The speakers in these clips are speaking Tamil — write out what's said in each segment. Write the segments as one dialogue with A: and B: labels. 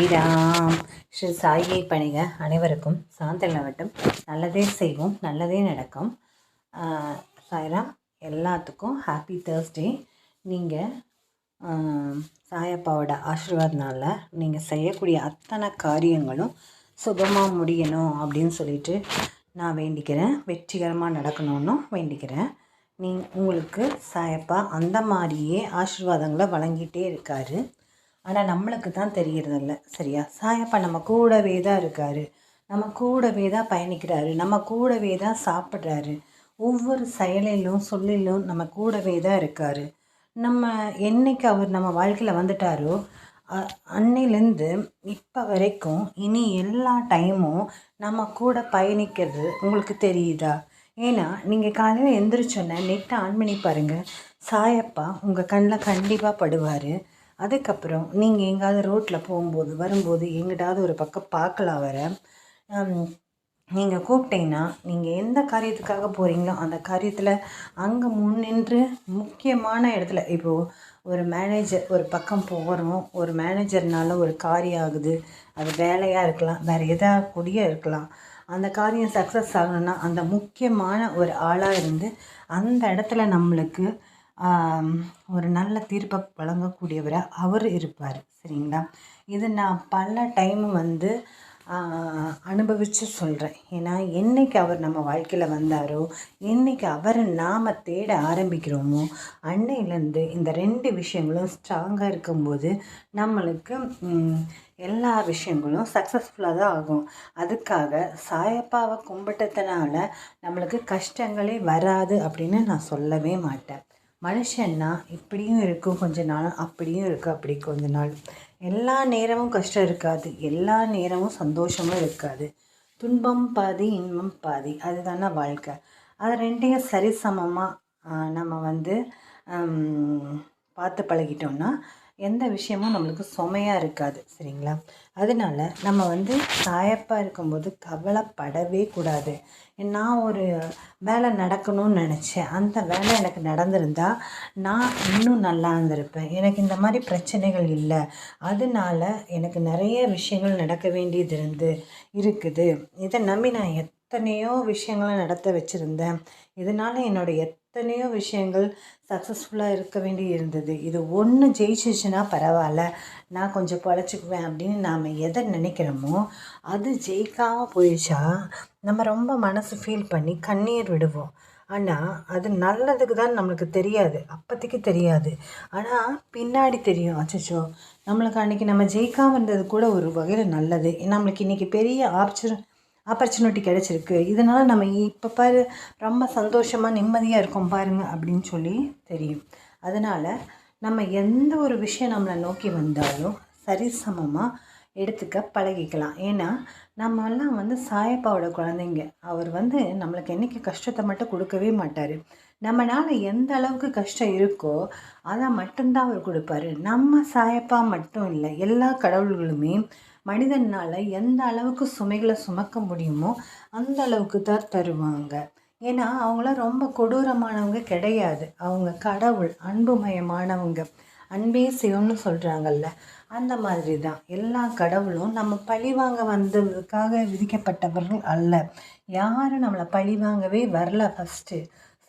A: ஸ்ரீராம். ஸ்ரீ சாயை பணிக அனைவருக்கும் சாந்தல் நவட்டம். நல்லதே செய்வோம் நல்லதே நடக்கும். சாய்ரா எல்லாத்துக்கும் ஹாப்பி தேர்ஸ்டே நீங்கள் சாயப்பாவோட ஆசீர்வாதனால் நீங்கள் செய்யக்கூடிய அத்தனை காரியங்களும் சுகமாக முடியணும் அப்படின்னு சொல்லிட்டு நான் வேண்டிக்கிறேன். வெற்றிகரமாக நடக்கணும்னு வேண்டிக்கிறேன். நீ உங்களுக்கு சாயப்பா அந்த மாதிரியே ஆசீர்வாதங்களை வழங்கிட்டே இருக்காரு. ஆனால் நம்மளுக்கு தான் தெரியறதில்ல. சரியா? சாயப்பா நம்ம கூடவே தான் இருக்கார். நம்ம கூடவே தான் பயணிக்கிறாரு. நம்ம கூடவே தான் சாப்பிட்றாரு. ஒவ்வொரு செயலிலும் சொல்லிலும் நம்ம கூடவே தான் இருக்கார். நம்ம என்னைக்கு அவர் நம்ம வாழ்க்கையில் வந்துட்டாரோ அன்னையிலேருந்து இப்போ வரைக்கும் இனி எல்லா டைமும் நம்ம கூட பயணிக்கிறது உங்களுக்கு தெரியுதா? ஏன்னா நீங்கள் காலையில் எந்திரிச்சோன்னே நெட்டை ஆன் பண்ணி பாருங்கள் சாயப்பா உங்கள் கண்ணில் கண்டிப்பாக படுவார். அதுக்கப்புறம் நீங்கள் எங்கேயாவது ரோட்டில் போகும்போது வரும்போது எங்கிட்டாவது ஒரு பக்கம் பார்க்கலாம் வர நீங்கள் கூப்பிட்டீங்கன்னா நீங்கள் எந்த காரியத்துக்காக போகிறீங்களோ அந்த காரியத்தில் அங்கே முன்னின்று முக்கியமான இடத்துல இப்போது ஒரு மேனேஜர் ஒரு பக்கம் போகிறோம் ஒரு மேனேஜர்னால ஒரு காரியம் ஆகுது அது வேலையாக இருக்கலாம் வேறு எதாக கூடிய இருக்கலாம். அந்த காரியம் சக்ஸஸ் ஆகணும்னா அந்த முக்கியமான ஒரு ஆளாக இருந்து அந்த இடத்துல நம்மளுக்கு ஒரு நல்ல தீர்ப்பை வழங்கக்கூடியவராக அவர் இருப்பார் சரிங்களா? இது நான் பல டைம் வந்து அனுபவித்து சொல்கிறேன் ஏன்னா என்னைக்கு அவர் நம்ம வாழ்க்கையில் வந்தாரோ என்னைக்கு அவரை நாம் தேட ஆரம்பிக்கிறோமோ அன்னையிலேருந்து இந்த ரெண்டு விஷயங்களும் ஸ்ட்ராங்காக இருக்கும்போது நம்மளுக்கு எல்லா விஷயங்களும் சக்ஸஸ்ஃபுல்லாக தான் ஆகும். அதுக்காக சாயப்பாவை கும்பிட்டதுனால நம்மளுக்கு கஷ்டங்களே வராது அப்படின்னு நான் சொல்லவே மாட்டேன். மனுஷன்னா இப்படியும் இருக்கும் கொஞ்ச நாள் அப்படியும் இருக்குது அப்படி கொஞ்ச நாள். எல்லா நேரமும் கஷ்டம் இருக்காது. எல்லா நேரமும் சந்தோஷமும் இருக்காது. துன்பம் பாதி இன்பம் பாதி. அதுதானே வாழ்க்கை. அது ரெண்டையும் சரிசமமாக நம்ம வந்து பார்த்து பழகிட்டோம்னா எந்த விஷயமும் நம்மளுக்கு சுமையாக இருக்காது சரிங்களா? அதனால நம்ம வந்து தாயப்பாக இருக்கும்போது கவலைப்படவே கூடாது. நான் ஒரு வேலை நடக்கணும்னு நினச்சேன். அந்த வேலை எனக்கு நடந்திருந்தால் நான் இன்னும் நல்லா இருந்திருப்பேன். எனக்கு இந்த மாதிரி பிரச்சனைகள் இல்லை. அதனால எனக்கு நிறைய விஷயங்கள் நடக்க வேண்டியது இருந்து இருக்குது. இதை நம்பி நான் எத்தனையோ விஷயங்களை நடத்த வச்சுருந்தேன். இதனால் என்னோட எத்தனையோ விஷயங்கள் சக்ஸஸ்ஃபுல்லாக இருக்க வேண்டி இருந்தது. இது ஒன்று ஜெயிச்சிச்சுன்னா பரவாயில்ல. நான் கொஞ்சம் பழச்சிக்குவேன் அப்படின்னு நாம் எதை நினைக்கிறோமோ அது ஜெயிக்காமல் போயிடுச்சா நம்ம ரொம்ப மனசு ஃபீல் பண்ணி கண்ணீர் விடுவோம். ஆனால் அது நல்லதுக்கு தான் நம்மளுக்கு தெரியாது. அப்போதைக்கு தெரியாது. ஆனால் பின்னாடி தெரியும். அச்சச்சோ நம்மளுக்கு அன்றைக்கி நம்ம ஜெயிக்காமல் இருந்தது கூட ஒரு வகையில் நல்லது. நம்மளுக்கு இன்றைக்கி பெரிய ஆப்சர் ஆப்பர்ச்சுனிட்டி கிடச்சிருக்கு. இதனால் நம்ம இப்போ பாரு ரொம்ப சந்தோஷமாக நிம்மதியாக இருக்கோம் பாருங்க அப்படின்னு சொல்லி தெரியும். அதனால் நம்ம எந்த ஒரு விஷயம் நம்மளை நோக்கி வந்தாலும் சரிசமமாக எடுத்துக்க பழகிக்கலாம். ஏன்னா நம்மெல்லாம் வந்து சாயப்பாவோட குழந்தைங்க. அவர் வந்து நம்மளுக்கு என்றைக்கு கஷ்டத்தை மட்டும் கொடுக்கவே மாட்டார். நம்மளால் எந்த அளவுக்கு கஷ்டம் இருக்கோ அதை மட்டும்தான் அவர் கொடுப்பாரு. நம்ம சாயப்பா மட்டும் இல்லை எல்லா கடவுள்களுமே மனிதனால் எந்த அளவுக்கு சுமைகளை சுமக்க முடியுமோ அந்த அளவுக்கு தான் தருவாங்க. ஏன்னா அவங்களாம் ரொம்ப கொடூரமானவங்க கிடையாது. அவங்க கடவுள் அன்புமயமானவங்க. அன்பே சிவம்னு சொல்கிறாங்கல்ல அந்த மாதிரி தான் எல்லா கடவுளும் நம்ம பழிவாங்க வந்ததுக்காக விதிக்கப்பட்டவர்கள் அல்ல. யாரும் நம்மளை பழிவாங்கவே வரல ஃபஸ்ட்டு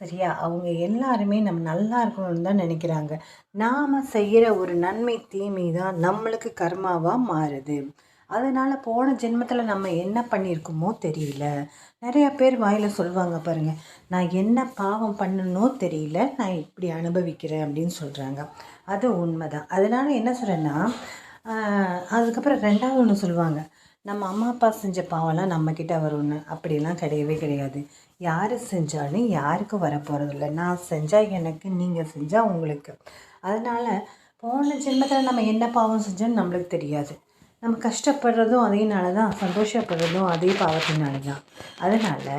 A: சரியா? அவங்க எல்லாருமே நம்ம நல்லா இருக்கணும்னு தான் நினைக்கிறாங்க. நாம் செய்கிற ஒரு நன்மை தீமை தான் நம்மளுக்கு கர்மாவாக மாறுது. அதனால் போன ஜென்மத்தில் நம்ம என்ன பண்ணியிருக்கோமோ தெரியல. நிறைய பேர் வாயில் சொல்லுவாங்க பாருங்கள் நான் என்ன பாவம் பண்ணனோ தெரியல நான் இப்படி அனுபவிக்கிறேன் அப்படின்னு சொல்கிறாங்க அது உண்மை தான் அதனால் என்ன சொல்கிறேன்னா அதுக்கப்புறம் ரெண்டாவது ஒன்று சொல்லுவாங்க நம்ம அம்மா அப்பா செஞ்ச பாவம்லாம் நம்மக்கிட்ட வரும்னு. அப்படிலாம் கிடையவே கிடையாது. யார் செஞ்சாலும் யாருக்கும் வரப்போகிறதில்ல நான் செஞ்சால் எனக்கு நீங்கள் செஞ்சால் உங்களுக்கு. அதனால் போன ஜென்மத்தில் நம்ம என்ன பாவம் செஞ்சோன்னு நம்மளுக்கு தெரியாது. நம்ம கஷ்டப்படுறதும் அதேனால தான் சந்தோஷப்படுறதும் அதே பாவத்தினால தான் அதனால்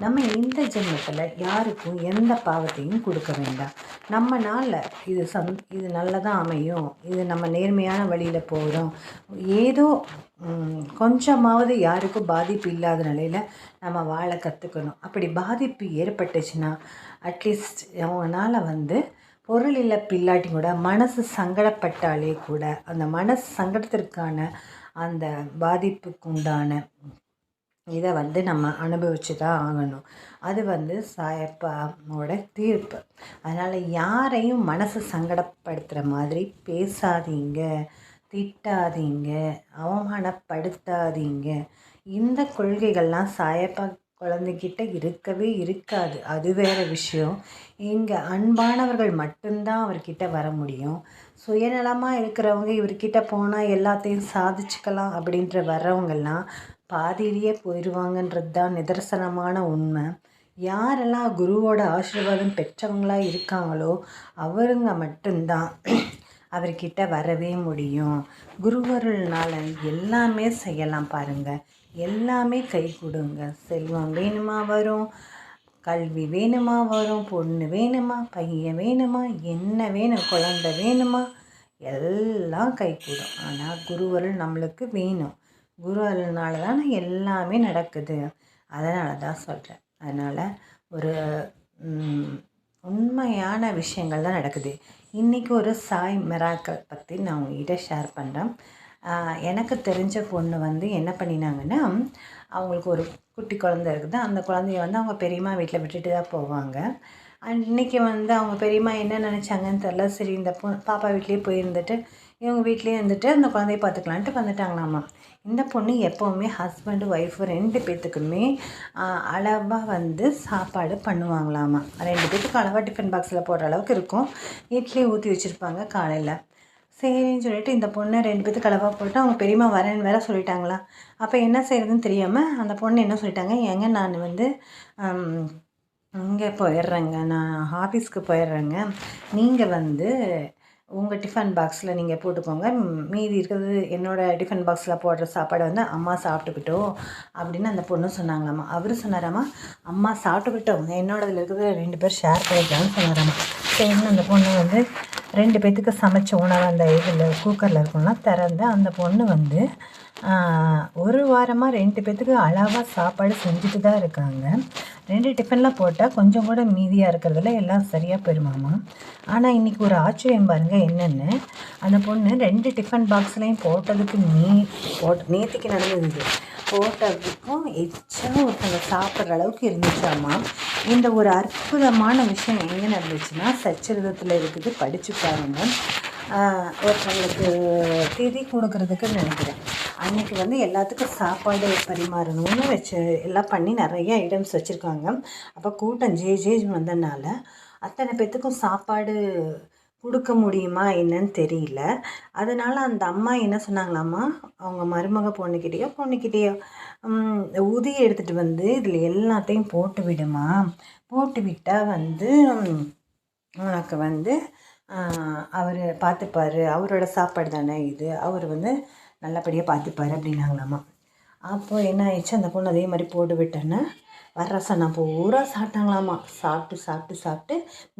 A: நம்ம இந்த ஜென்மத்தில் யாருக்கும் எந்த பாவத்தையும் கொடுக்க வேண்டாம். நம்மனால இது சந் இது நல்லதாக அமையும் இது நம்ம நேர்மையான வழியில் போகிறோம் ஏதோ கொஞ்சமாவது யாருக்கும் பாதிப்பு இல்லாத நிலையில் நம்ம வாழ கற்றுக்கணும் அப்படி பாதிப்பு ஏற்பட்டுச்சுன்னா அட்லீஸ்ட் அவங்களால வந்து பொருள் இல்லை பில்லாட்டி கூட மனசு சங்கடப்பட்டாலே கூட அந்த மனசு சங்கடத்திற்கான அந்த பாதிப்புக்கு உண்டான இதை வந்து நம்ம அனுபவிச்சு தான் ஆகணும். அது வந்து சாயப்பாவோட தீர்ப்பு. அதனால் யாரையும் மனசு சங்கடப்படுத்துகிற மாதிரி பேசாதீங்க திட்டாதீங்க அவமானப்படுத்தாதீங்க. இந்த கொள்கைகள்லாம் சாயப்பா குழந்தைகிட்ட இருக்கவே இருக்காது. அது வேறு விஷயம். இங்கே அன்பானவர்கள் மட்டும்தான் அவர்கிட்ட வர முடியும். சுயநலமாக இருக்கிறவங்க இவர்கிட்ட போனால் எல்லாத்தையும் சாதிச்சுக்கலாம் அப்படின்ற வர்றவங்கெல்லாம் பாதியிலேயே போயிடுவாங்கன்றது தான் நிதர்சனமான உண்மை. யாரெல்லாம் குருவோட ஆசீர்வாதம் பெற்றவங்களாக இருக்காங்களோ அவருங்க மட்டும்தான் அவர்கிட்ட வரவே முடியும். குருவருள்னால எல்லாமே செய்யலாம் பாருங்கள் எல்லாமே கை கொடுங்க. செல்வம் வேணுமா வரும்? கல்வி வேணுமா வரும்? பொண்ணு வேணுமா? பையன் வேணுமா? என்ன வேணும்? குழந்த வேணுமா? எல்லாம் கை கூடும். ஆனால் குருவருள் நம்மளுக்கு வேணும். குரு அருள்னால எல்லாமே நடக்குது. அதனால தான் சொல்கிறேன் அதனால் ஒரு உண்மையான விஷயங்கள் தான் நடக்குது. இன்றைக்கி ஒரு சாய் மெராக்கள் பற்றி நான் உங்ககிட்ட ஷேர் பண்ணுறேன் எனக்கு தெரிஞ்ச பொண்ணு வந்து என்ன பண்ணினாங்கன்னா அவங்களுக்கு ஒரு குட்டி குழந்த இருக்குது. அந்த குழந்தைய வந்து அவங்க பெரியம்மா வீட்டில் விட்டுட்டு தான் போவாங்க. அன்றைக்கி வந்து அவங்க பெரியம்மா என்ன நினச்சாங்கன்னு தெரில சரி இந்த பொ பாப்பா வீட்லேயே போயிருந்துட்டு இவங்க வீட்லேயே இருந்துட்டு அந்த குழந்தைய பார்த்துக்கலான்ட்டு வந்துட்டாங்களாம்மா இந்த பொண்ணு எப்போவுமே ஹஸ்பண்டு ஒய்ஃபு ரெண்டு பேர்த்துக்குமே அளவாக வந்து சாப்பாடு பண்ணுவாங்களாமா. ரெண்டு பேர்த்துக்கு அளவாக டிஃபன் பாக்ஸில் போடுற அளவுக்கு இருக்கும். இட்லி ஊற்றி வச்சுருப்பாங்க காலையில். சரின்னு சொல்லிட்டு இந்த பொண்ணை ரெண்டு பேர்த்துக்கு கலவாக போட்டு அவங்க பெரியம்மா வரேன்னு வேற சொல்லிட்டாங்களா? அப்போ என்ன செய்கிறதுன்னு தெரியாமல் அந்த பொண்ணு என்ன சொல்லிட்டாங்க? ஏங்க நான் வந்து இங்கே போயிடுறேங்க. நான் ஆஃபீஸ்க்கு போயிடுறேங்க. நீங்கள் வந்து உங்கள் டிஃபன் பாக்ஸில் நீங்கள் போட்டுக்கோங்க. மீதி இருக்கிறது என்னோடய டிஃபன் பாக்ஸில் போடுற சாப்பாடை வந்து அம்மா சாப்பிட்டுக்கிட்டோம் அப்படின்னு அந்த பொண்ணு சொன்னாங்களாம்மா அவர் சொன்னாராம்மா அம்மா சாப்பிட்டுக்கிட்டோம் என்னோடதில் இருக்கிறது ரெண்டு பேர் ஷேர் பண்ணிக்கலாம்னு சொன்னாராம்மா சரின்னு அந்த பொண்ணு வந்து ரெண்டு பேர்த்துக்கு சமைச்ச உணவு அந்த இதில் குக்கரில் இருக்கும்லாம் திறந்து அந்த பொண்ணு வந்து ஒரு வாரமாக ரெண்டு பேர்த்துக்கு அளவாக சாப்பாடு செஞ்சுட்டு தான் இருக்காங்க. ரெண்டு டிஃபன்லாம் போட்டால் கொஞ்சம் கூட மீதியாக இருக்கிறதுல எல்லாம் சரியாக போயிடுமாமா ஆனால் இன்றைக்கி ஒரு ஆச்சரியம் பாருங்கள் என்னென்னு. அந்த பொண்ணு ரெண்டு டிஃபன் பாக்ஸ்லேயும் போட்டதுக்கு நீ போட் நேற்றுக்கு நடந்தது போட்டதுக்கும் எச்சா ஒருத்தங்க சாப்பிட்ற அளவுக்கு இருந்துச்சாமா இந்த ஒரு அற்புதமான விஷயம் எங்கே நடந்துச்சுன்னா சச்சரிதத்தில் இருக்குது படித்து பாருங்கள் ஒருத்தவங்களுக்கு திதி கொடுக்கறதுக்குன்னு நினைக்கிறேன். அன்றைக்கி வந்து எல்லாத்துக்கும் சாப்பாடு பரிமாறணும்னு வச்சு எல்லாம் பண்ணி நிறைய ஐட்டம்ஸ் வச்சுருக்காங்க. அப்போ கூட்டம் ஜே ஜே வந்தனால அத்தனை பேர்த்துக்கும் சாப்பாடு கொடுக்க முடியுமா என்னன்னு தெரியல. அதனால் அந்த அம்மா என்ன சொன்னாங்களாம்மா? அவங்க மருமக பொண்ணுக்கிட்டேயோ பொண்ணுக்கிட்டேயோ உதி எடுத்துகிட்டு வந்து இதில் எல்லாத்தையும் போட்டு விடுமா? போட்டு விட்டால் வந்து உனக்கு வந்து அவர் பார்த்துப்பார் அவரோட சாப்பாடு தானே இது. அவர் வந்து நல்லபடியாக பார்த்துப்பாரு அப்படின்னாங்களாம்மா. அப்போ என்ன ஆயிடுச்சு? அந்த பொண்ணு அதே மாதிரி போட்டு விட்டேன்னா வர்ற சனம் பூரா சாப்பிட்டாங்களாம்மா சாப்பிட்டு சாப்பிட்டு சாப்பிட்டு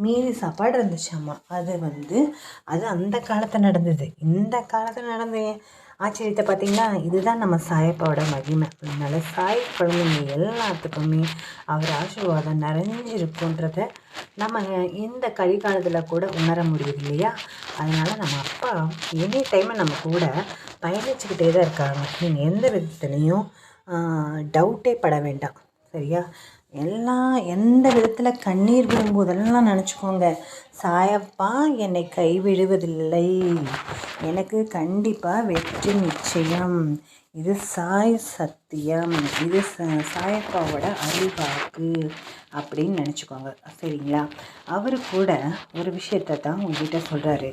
A: மீதி சாப்பாடு இருந்துச்சாம்மா அது வந்து அது அந்த காலத்தில் நடந்தது. இந்த காலத்தில் நடந்த ஆச்சரியத்தை பார்த்திங்கன்னா இதுதான் நம்ம சாயப்பாவோட மகிமை. அதனால் சாய் குழந்தைங்க எல்லாத்துக்குமே அவர் ஆசீர்வாதம் நிறைஞ்சிருக்குன்றத நம்ம இந்த கலிகாலத்தில் கூட உணர முடியுது இல்லையா? அதனால் நம்ம அப்பா எனி டைமை நம்ம கூட பயணிச்சுக்கிட்டே தான் இருக்காங்க. நீங்கள் எந்த விதத்துலேயும் டவுட்டே பட வேண்டாம். சரியா? எல்லாம் எந்த விதத்தில் கண்ணீர் விடும்போதெல்லாம் நினச்சிக்கோங்க. சாயப்பா என்னை கைவிடுவதில்லை எனக்கு கண்டிப்பாக வெற்றி நிச்சயம். இது சாய் சத்தியம். இது சாயப்பாவோட அருள்வாக்கு அப்படின்னு நினச்சிக்கோங்க. சரிங்களா? அவர் கூட ஒரு விஷயத்தை தான் உங்ககிட்ட சொல்கிறாரு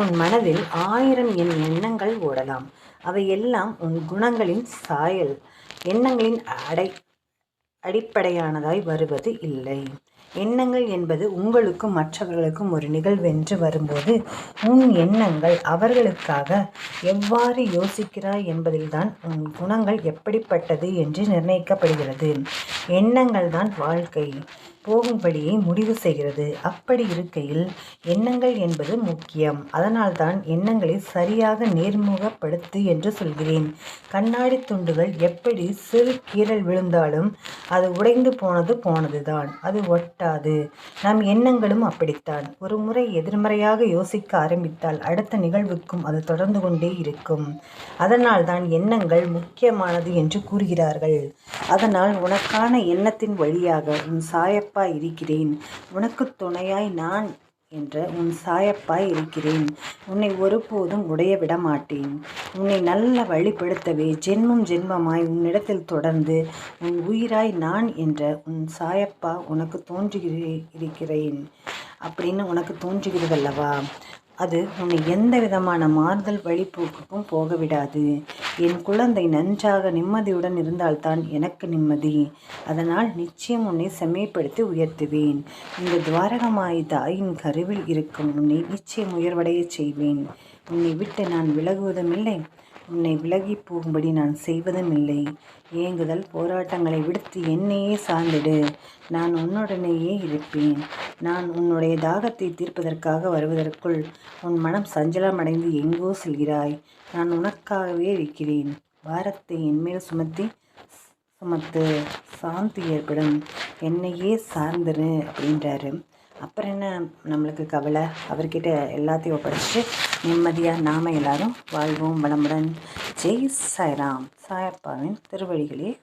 A: உன் மனதில் ஆயிரம் என் எண்ணங்கள் ஓடலாம். அவை எல்லாம் உன் குணங்களின் சாயல். எண்ணங்களின் அடை அடிப்படையானதாய் வருவது இல்லை. எண்ணங்கள் என்பது உங்களுக்கும் மற்றவர்களுக்கும் ஒரு நிகழ்வென்று வரும்போது உன் எண்ணங்கள் அவர்களுக்காக எவ்வாறு யோசிக்கிறாய் என்பதில்தான் உன் குணங்கள் எப்படிப்பட்டது என்று நிர்ணயிக்கப்படுகிறது. எண்ணங்கள் தான் வாழ்க்கை. போகும்படியே முடிவு செய்கிறது. அப்படி இருக்கையில் எண்ணங்கள் என்பது முக்கியம். அதனால்தான் எண்ணங்களை சரியாக நேர்முகப்படுத்து என்று சொல்கிறேன். கண்ணாடி துண்டுகள் எப்படி சிறு கீறல் விழுந்தாலும் அது உடைந்து போனது போனதுதான். அது ஒட்டாது. நம் எண்ணங்களும் அப்படித்தான். ஒரு முறை எதிர்மறையாக யோசிக்க ஆரம்பித்தால் அடுத்த நிகழ்வுக்கும் அது தொடர்ந்து கொண்டே இருக்கும். அதனால்தான் எண்ணங்கள் முக்கியமானது என்று கூறுகிறார்கள். அதனால் உனக்கான எண்ணத்தின் வழியாக உன் சாயப்பாய் இருக்கிறேன். உனக்கு துணையாய் நான் என்ற உன் சாயப்பாய் இருக்கிறேன். உன்னை ஒருபோதும் உடைய விட மாட்டேன் உன்னை நல்ல வழிப்படுத்தவே ஜென்மம் ஜென்மமாய் உன்னிடத்தில் தொடர்ந்து உன் உயிராய் நான் என்ற உன் சாயப்பா உனக்கு தோன்றுகிறே இருக்கிறேன். அப்படின்னு உனக்கு தோன்றுகிறதல்லவா? அது உன்னை எந்த விதமான மாறுதல் வழிபோக்குக்கும் போக விடாது என் குழந்தை நன்றாக நிம்மதியுடன் இருந்தால்தான் எனக்கு நிம்மதி. அதனால் நிச்சயம் உன்னை செம்மைப்படுத்தி உயர்த்துவேன். இந்த துவாரகமாய் தாயின் கருவில் இருக்கும் உன்னை நிச்சயம் உயர்வடையச் செய்வேன். உன்னை விட்டு நான் விலகுவதுமில்லை. உன்னை விலகி போகும்படி நான் செய்வதும் இல்லை ஏங்குதல் போராட்டங்களை விடுத்து என்னையே சார்ந்திடு. நான் உன்னுடனேயே இருப்பேன். நான் உன்னுடைய தாகத்தை தீர்ப்பதற்காக வருவதற்குள் உன் மனம் சஞ்சலமடைந்து எங்கோ செல்கிறாய். நான் உனக்காகவே இருக்கிறேன். பாரத்தை என்மேல் சுமத்தி சுமத்து சாந்தி ஏற்படும். என்னையே சார்ந்துரு அப்படின்றாரு அப்புறம் என்ன நம்மளுக்கு கவலை? அவர்கிட்ட எல்லாத்தையும் ஒப்படைச்சிட்டு நிம்மதியாக நாம் எல்லாரும் வாழ்வோம் வளமுடன். ஜெய் சாய்ராம். சாயப்பாவின் திருவழிகளே